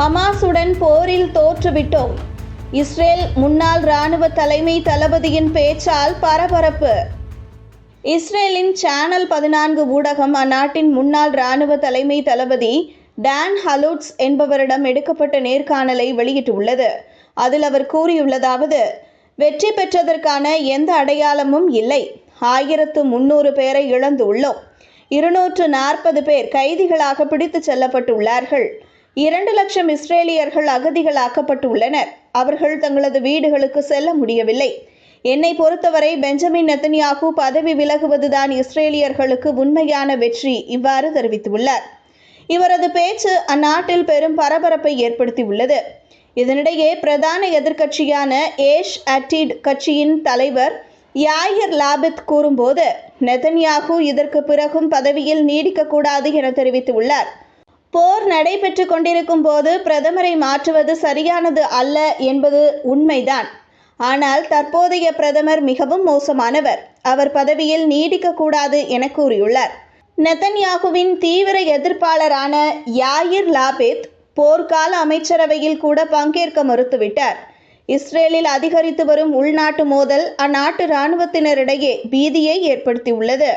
ஹமாஸுடன் போரில் தோற்றுவிட்டோம். இஸ்ரேல் முன்னாள் ராணுவ தலைமை தளபதியின் பேச்சால் பரபரப்பு. இஸ்ரேலின் சேனல் பதினான்கு ஊடகம் அந்நாட்டின் முன்னாள் ராணுவ தலைமை தளபதி டான் ஹலூட்ஸ் என்பவரிடம் எடுக்கப்பட்ட நேர்காணலை வெளியிட்டுள்ளது. அதில் அவர் கூறியுள்ளதாவது வெற்றி பெற்றதற்கான எந்த அடையாளமும் இல்லை. ஆயிரத்து முன்னூறு பேரை இழந்துள்ளோம் இருநூற்று நாற்பது பேர் கைதிகளாக பிடித்துச் செல்லப்பட்டுள்ளார்கள். இரண்டு லட்சம் இஸ்ரேலியர்கள் அகதிகளாக்கப்பட்டுள்ளனர். அவர்கள் தங்களது வீடுகளுக்கு செல்ல முடியவில்லை. என்னை பொறுத்தவரை பெஞ்சமின் நெத்தனியாகு பதவி விலகுவதுதான் இஸ்ரேலியர்களுக்கு உண்மையான வெற்றி இவ்வாறு தெரிவித்துள்ளார். இவரது பேச்சு அந்நாட்டில் பெரும் பரபரப்பை ஏற்படுத்தியுள்ளது. இதனிடையே பிரதான எதிர்க்கட்சியான ஏஷ் அட்டிட் கட்சியின் தலைவர் யாயிர் லாபித் கூறும்போது நெதன்யாகு இதற்கு பிறகும் பதவியில் நீடிக்கக்கூடாது என தெரிவித்துள்ளார். போர் நடைபெற்று கொண்டிருக்கும் போது பிரதமரை மாற்றுவது சரியானது அல்ல என்பது உண்மைதான். ஆனால் தற்போதைய பிரதமர் மிகவும் மோசமானவர். அவர் பதவியில் நீடிக்கக்கூடாது என கூறியுள்ளார். நெத்தன்யாகுவின் தீவிர எதிர்ப்பாளரான யாயிர் லாபேத் போர்க்கால அமைச்சரவையில் கூட பங்கேற்க மறுத்துவிட்டார். இஸ்ரேலில் அதிகரித்து வரும் உள்நாட்டு மோதல் அந்நாட்டு இராணுவத்தினரிடையே பீதியை ஏற்படுத்தியுள்ளது.